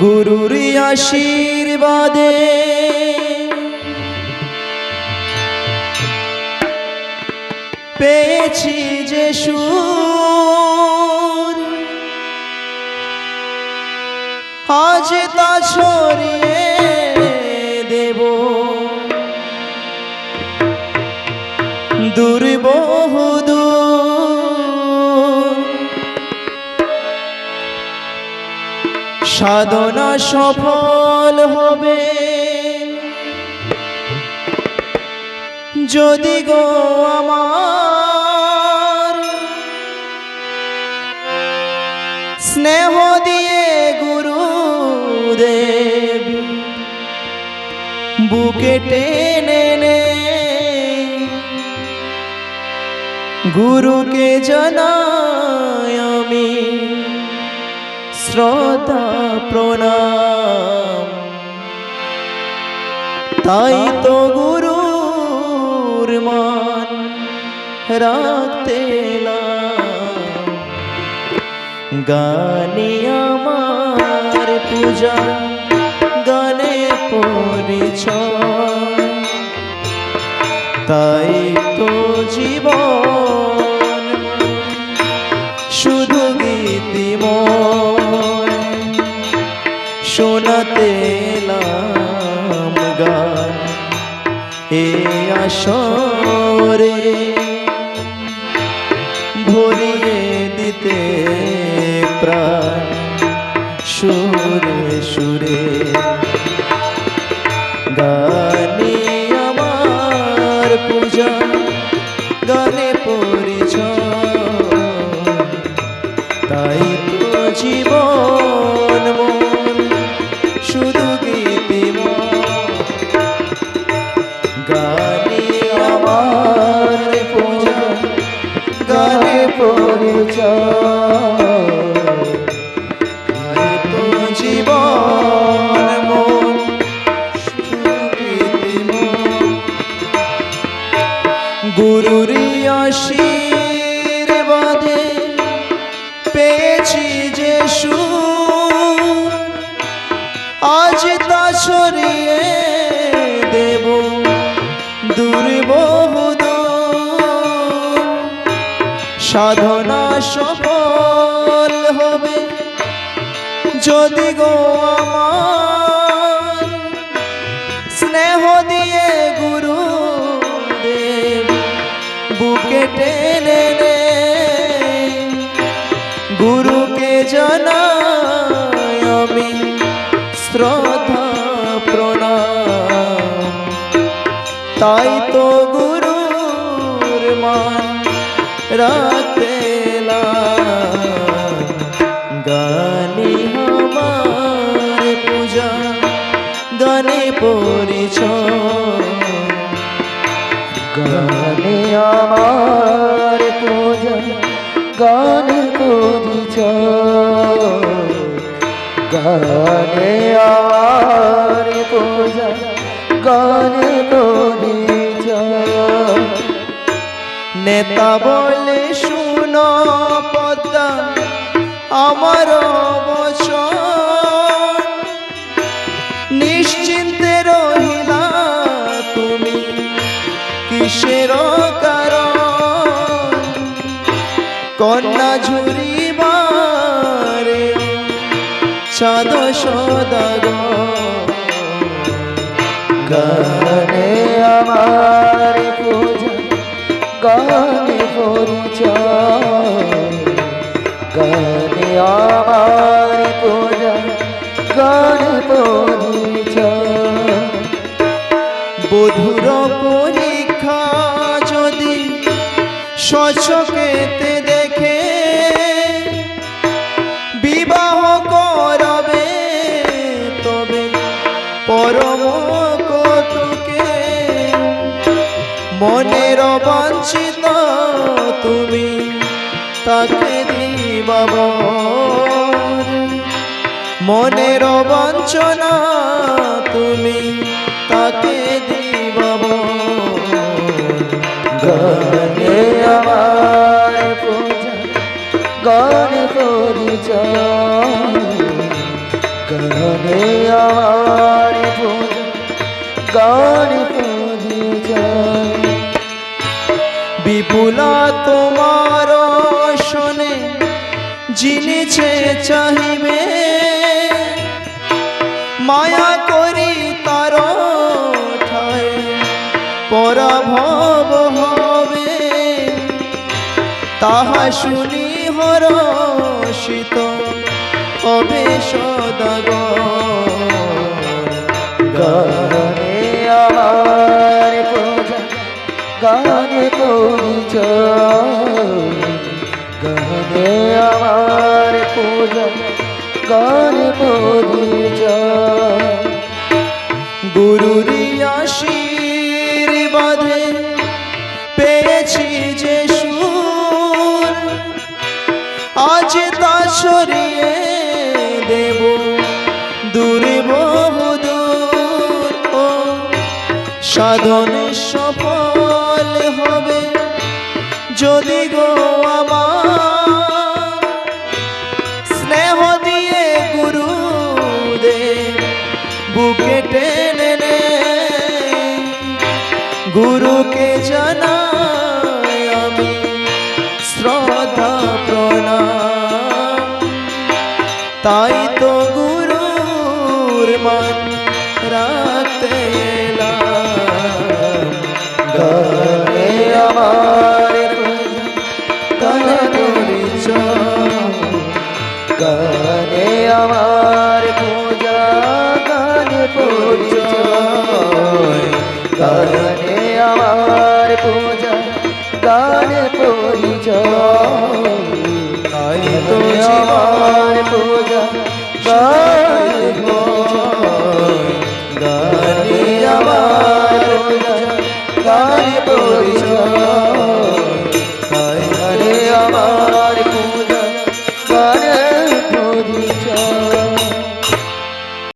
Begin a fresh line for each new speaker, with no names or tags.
গুরুর আশীর্বাদে। পেয়েছি যে সুর। আজ তা ছড়িয়ে দেব। দুর্বহুদূর সাধনা সফল হবে। যদি গো আমার স্নেহ দিয়ে গুরুদেব বুকে টেনে নে, গুরুকে জানাই আমি। শ্রদ্ধা, প্রণাম তাই তো গুরুর মান রাখতে। গানে আমার পূজা, গানে পরিচয় তাই তো জীবন শোনাতে লাম গান। এ আসরে ভরিয়ে দিতে প্রাণ। সুরে সুরে ছড়িয়ে দেব। দুর্বহুদূর সাধনা সফল হবে যদি গো আমার। স্নেহ দিয়ে গুরু দেব বুকে টেনে গুরুকে জানাই আমি শ্রদ্ধা প্রণাম। তাই তো গুরুর মান এলাম। গানে আমার পূজা, গানে পরিচয়।
গানে আমার পূজা, গানে পরিচয়। গানে আমার পূজা গানে পরিচয়
নেতা বলে শুনো পদ্মা, আমার বচন নিশ্চিন্তে রহিলা তুমি, কিসের কারণ? কন্যা ঝুরিবারে চাঁদ সদাগর
গানে আমার পূজা গানে গানে আমার পূজা গানে
বধুর পরীক্ষা যদি দেখে কটুকে মনের বাঞ্ছিত তুমি তাকে দিবাব মনের বঞ্চনা তুমি তাকে দিবাব
গানে আমার পূজা, গানে পরিচয়। গানে আমার গানে পরিচয়
বিপুলা তোমার শোনে জিনিছে চাহিবে, মায়া করি তার পরাভব হবে। তাহা শুনি হরষিত হবে সদাগর।
আমার পূজা পরিচয়
গুরুরি আশীর্বাদে পেয়েছি যে সুর। আজ তা সরিয়ে দেব দূরে। বহুদূর ও, সাধনে সফল হবে যদি গো আমার
আমার পূজা গানে পরিচয় গানে আমার পূজা গানে পরিচয়
তাই তো
আমার পূজা গানে গানে আমার পূজা গানে পরিচয়